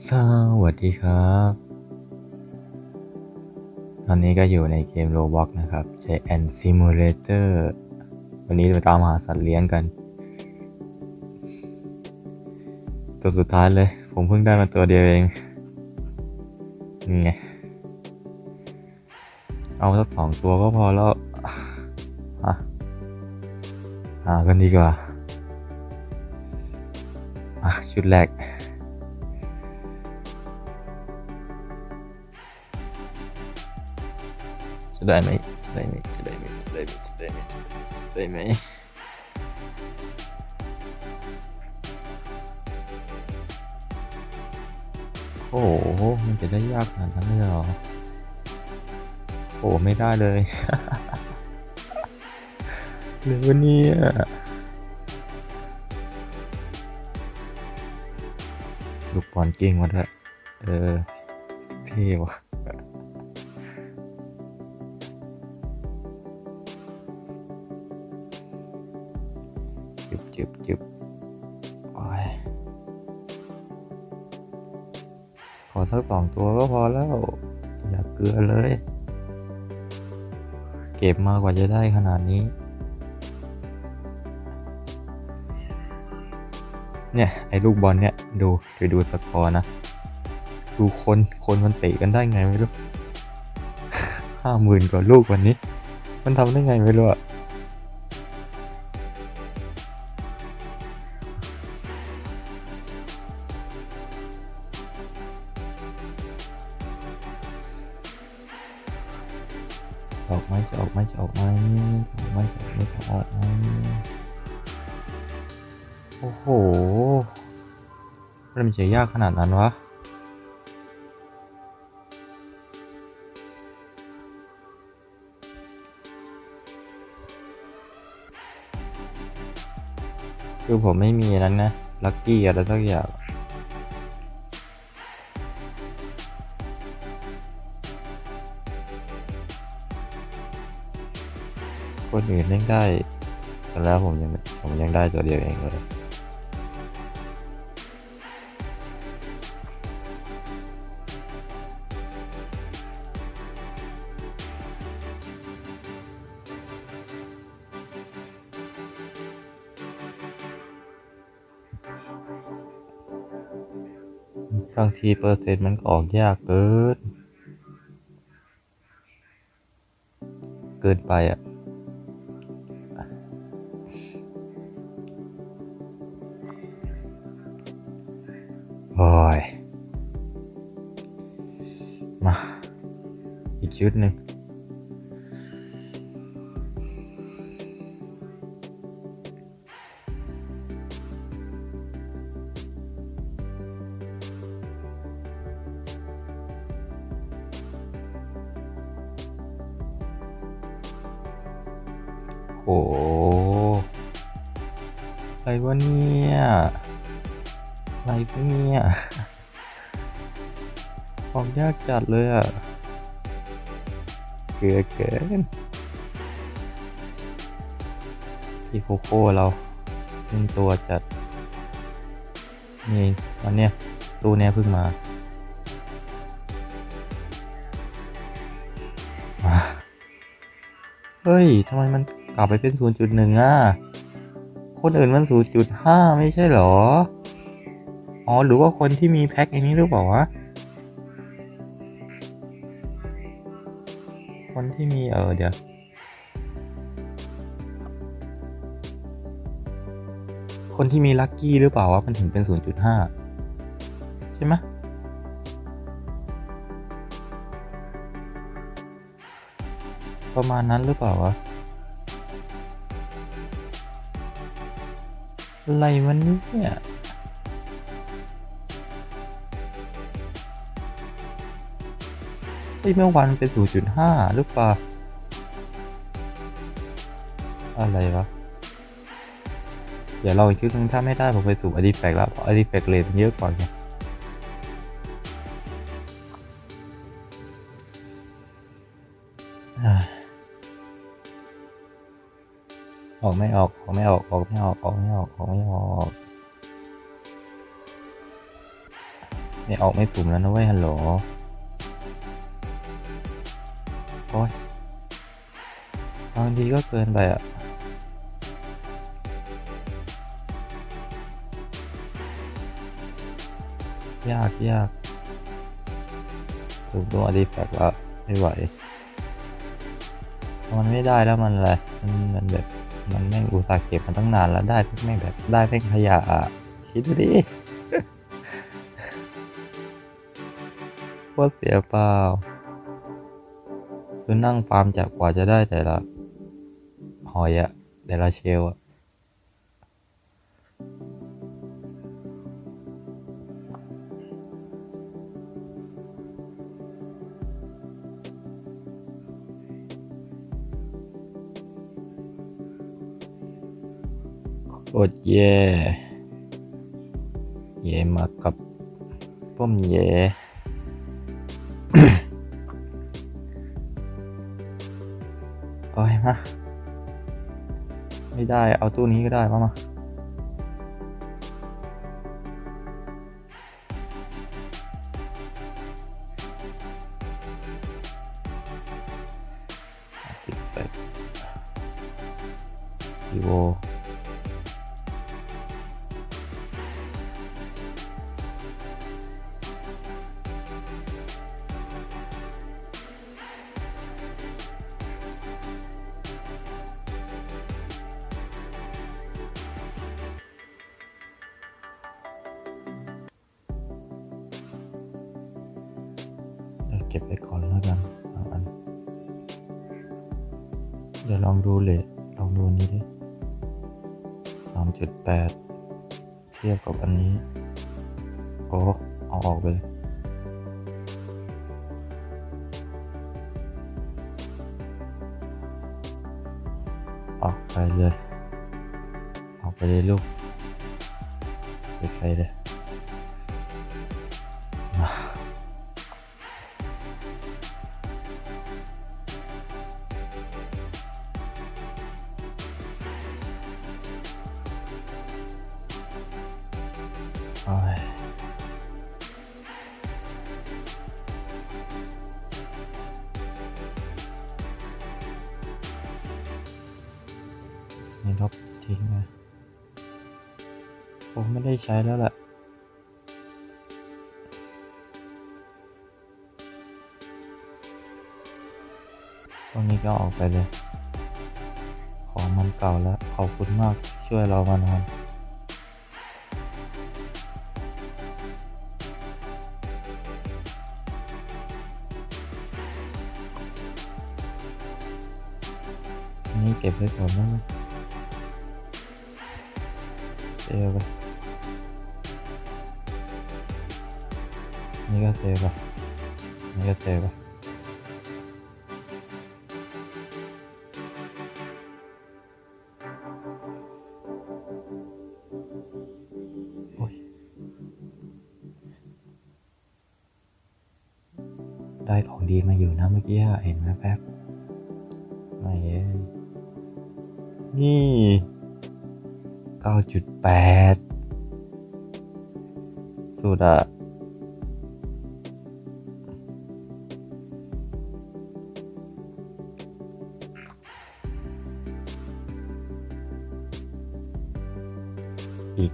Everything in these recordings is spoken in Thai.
สวัสดีครับ ตอนนี้ก็อยู่ในเกม Roblox นะครับ Giant Simulator วันนี้เราตามหาสัตว์เลี้ยงกัน ตัวสุดท้ายเลย ผมเพิ่งได้มาตัวเดียวเอง นี่ไง เอาสักสองตัวก็พอแล้วฮะหากันดีกว่า อะ ชุดแรก จะได้ไหมจะได้ไหมจะได้ไหมจะได้ไหมจะได้ไหมจะได้ไหมโอ้โห มันจะได้ยากขนาดนั้นเลยเหรอ โอ้ไม่ได้เลยหรือวันนี้ลูกบอลเก่งวะเถอะเออ เท่ว่ะ สักสองตัวก็พอแล้ว อย่าเกลือเลย เก็บมากกว่าจะได้ขนาดนี้ เนี่ย ไอ้ลูกบอลเนี่ย ดูไปดูสกอร์นะ ดูคน คนมันเตะกันได้ไงไม่รู้ห้าหมื่นกว่าลูกวันนี้ มันทำได้ไงไม่รู้อะ มันจะยากขนาดนั้นวะคือผมไม่มีนั้นนะ ลัคกี้อะไรสักอย่างคนอื่นยังได้แต่แล้วผมยังผมยังได้ตัวเดียวเองเลย บางทีเปอร์เซ็นต์มันก็ออกยากเกิน เกินไปอะ โอ้ย มา อีกชุดหนึ่ง ยากจัดเลยอะ เกลือเกินพี่โคโค่เราเป็นตัวจัด นี่เองตอนเนี้ยตู้เนี้ยเพิ่งมาเฮ้ยทำไมมันกลับไปเป็น 0.1 อะ คนอื่นมัน 0.5 ไม่ใช่เหรอ อ๋อ หรือว่าคนที่มีแพ็คอันนี้หรือเปล่าวะ คนที่มีเออเดี๋ยวคนที่มีลัคกี้หรือเปล่าวะมันถึงเป็น 0.5 ใช่ไหมประมาณนั้นหรือเปล่าวะอะไรมันเนี่ย เฮ้ยเมื่อวานมันเป็น 0.5 หรือเปล่า อะไรวะ เดี๋ยวเราอีกชุดนึงถ้าไม่ได้ ผมไปสู่อดีแฟกแล้ว เพราะอดีแฟกเลทมันเยอะกว่าไงอออกไม่ออก ออกไม่ออก ออกไม่ออก ออกไม่ออก ออกไม่ออก ไม่ออกไม่สุ่มแล้วนะเว้ยฮัลโหล โอ้ยบางทีก็เกินไปอะยากยากถูกตัวดีแฟกแล้วไม่ไหว มันไม่ได้แล้วมันอะไรมันมันแบบ มันแม่งอุตส่าห์เก็บมาตั้งนานแล้วได้แม่งแบบได้แม่งขยะอะคิดดูดิโคตรเสียเปล่า คือนั่งฟาร์มจากกว่าจะได้แต่ละหอยอะแต่ละเชลอะโคตรแย่แย่มากับป้มแย่ ฮะ ไม่ได้เอาตู้นี้ก็ได้ป่ะมา เก็บไว้ก่อนแล้วกันบางอัน เดี๋ยวลองดูเลยลองดูอันนี้ดิสามจุดแปดเทียบกับอันนี้ โอ้ เอาออกไปเลยออกไปเลย ออกไปเลยลูกไปใครเลย ช้แล้วแหละตรงนี้ก็ออกไปเลย ของมันเก่าแล้ว ขอบคุณมากช่วยเรามานานอันนี้เก็บไว้ก่อนนะเซฟไป นี่ก็เซฟไปนี่ก็เซฟไปโอ้ยได้ของดีมาอยู่นะเมื่อกี้เห็นไหมแป๊บไม่เอ้ยนี่ 9.8 สุดอะ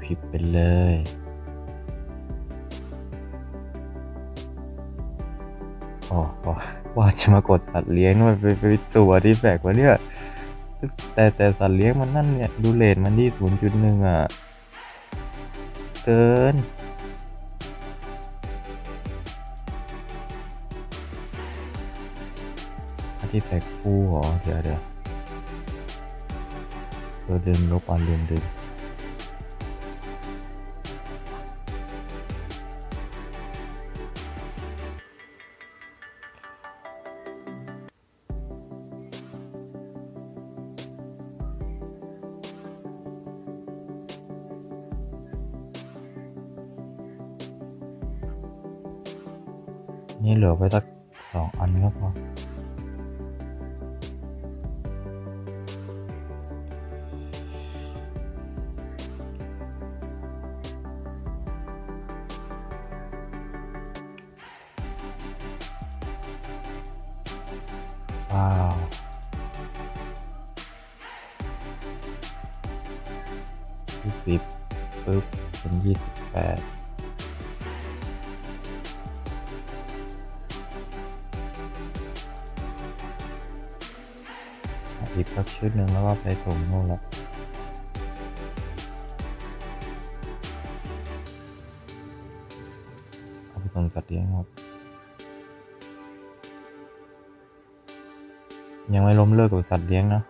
ควิปไปเลยอ๋ออ๋อว่าจะมากดสัตว์เลี้ยงมันไปไปตัวที่แฝกวะเนี่ย แต่แต่สัตว์เลี้ยงมันนั่นเนี่ย ดูเลทมันที่ศูนย์จุดหนึ่งอะ เกินอาร์ติแฟกฟูเหรอ เดี๋ยวเดี๋ยวเออลืมลบอะลืมลืม นี่เหลือไว้สักสองอันก็พออ อีกสักชุดหนึ่งแล้วก็ไปถมนู่นแล้วเอาไปส่งจัดเลี้ยงครับ ยังไม่ล้มเลิกกับสัตว์เลี้ยงนะ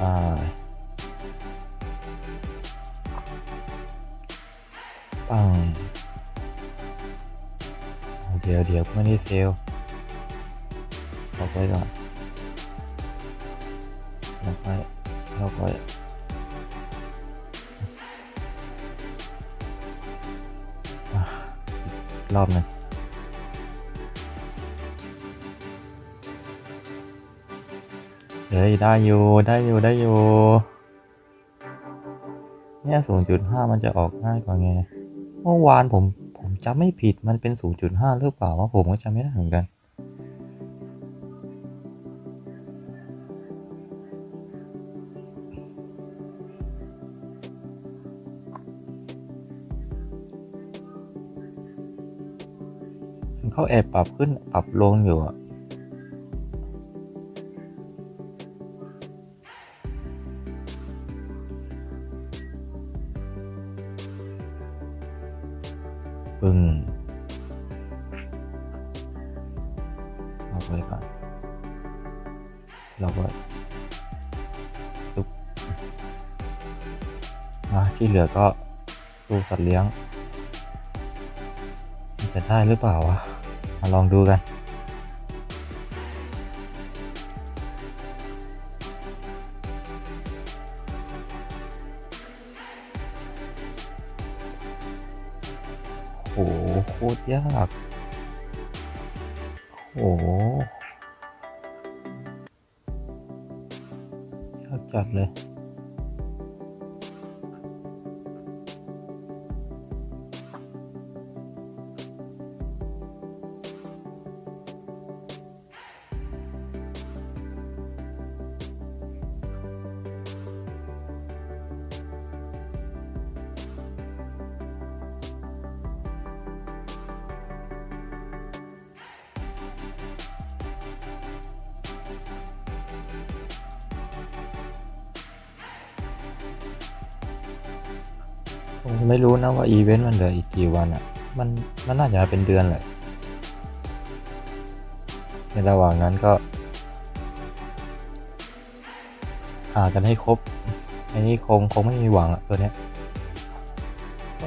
อ่าปัง เดี๋ยวเดี๋ยวไม่ได้เซลลเอาไปก่อนแล้วไปแล้วไปอะอีกรอบหนึ่งเฮ้ยได้อยู่ได้อยู่ได้อยู่เนี่ย0.5 มันจะออกง่ายกว่าไง เมื่อวานผม จำไม่ผิดมันเป็น 0.5 หรือเปล่าว่าผมก็จำไม่ได้เหมือนกัน เขาแอบปรับขึ้นปรับลงอยู่อะ ไว้ก่อน เราก็ตุกที่เหลือก็ดูสัตว์เลี้ยง จะได้หรือเปล่าวะ มาลองดูกัน โอ้ยากจัดเลย ผมไม่รู้นะว่าอีเวนต์มันเหลืออีกกี่วันอะ มันมันน่าจะเป็นเดือนแหละ ในระหว่างนั้นก็ หากันให้ครบไอ้นี่คงคงไม่มีหวังอะตัวเนี้ย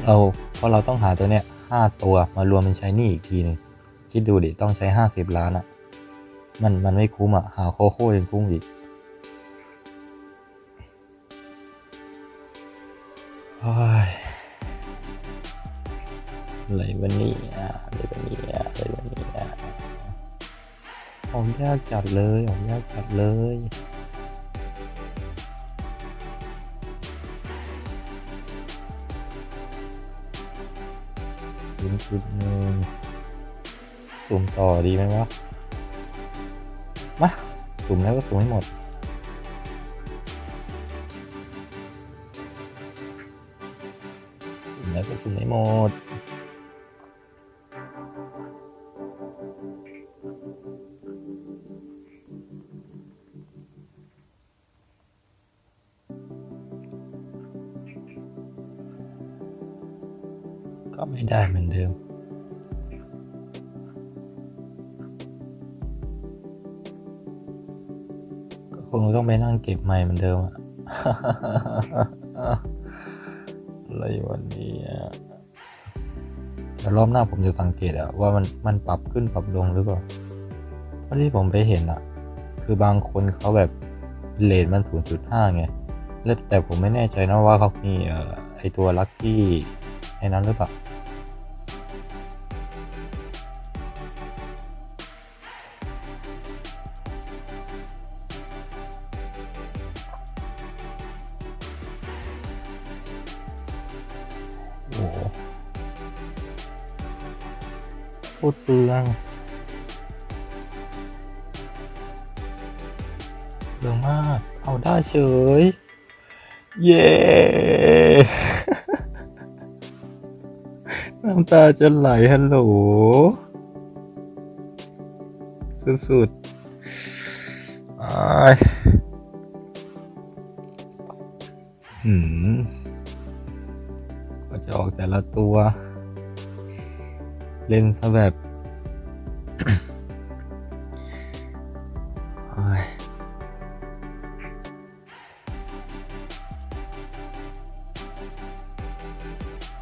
เราเพราะเราต้องหาตัวเนี้ยห้าตัวมารวมเป็นใช้หนี่อีกทีหนึ่งคิดดูดิต้องใช้ห้าสิบล้านอะมันมันไม่คุ้มอะหาโคโค่ยังคุ้มอีกากจัดเลยผมยากจัดเลยศูนย์จุดหนึ่งสูมต่อดีไหมวะ มาสูมแล้วก็สูมให้หมดสูมแล้วก็สูมให้หมด คงต้องไปนั่งเก็บใหม่เหมือนเดิมอะอะไรวันนี้อะแต่รอบหน้าผมจะสังเกตอะว่ามันมันปรับขึ้นปรับลงหรือเปล่าเพราะที่ผมไปเห็นอะคือบางคนเขาแบบเลทมัน 0.5 ไง แล้วแต่ผมไม่แน่ใจนะว่าเขามีเอ่อไอตัวลัคกี้ในนั้นหรือเปล่า โอ้โหโคตรเปลืองเปลืองมาก เอาได้เฉย เย้น้ำตาจะไหลฮัลโหล สุดๆอ้ายหืม ละตัว เล่นซะแบบโอ้ย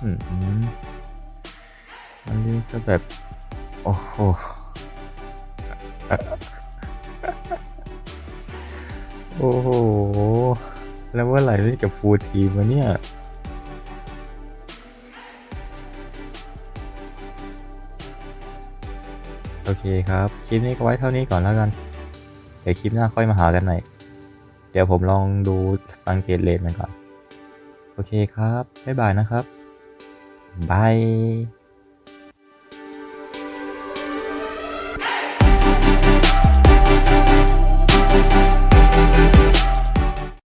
อืมมันเล่นซะแบบ โอ้โหโอ้โห แล้วเมื่อไหร่เล่นกับฟูทีมวะเนี่ย โอเคครับ คลิปนี้ก็ไว้เท่านี้ก่อนแล้วกัน เดี๋ยวคลิปหน้าค่อยมาหากันใหม่ เดี๋ยวผมลองดูสังเกตเลนมันก่อน โอเคครับ บ๊ายบายนะครับบาย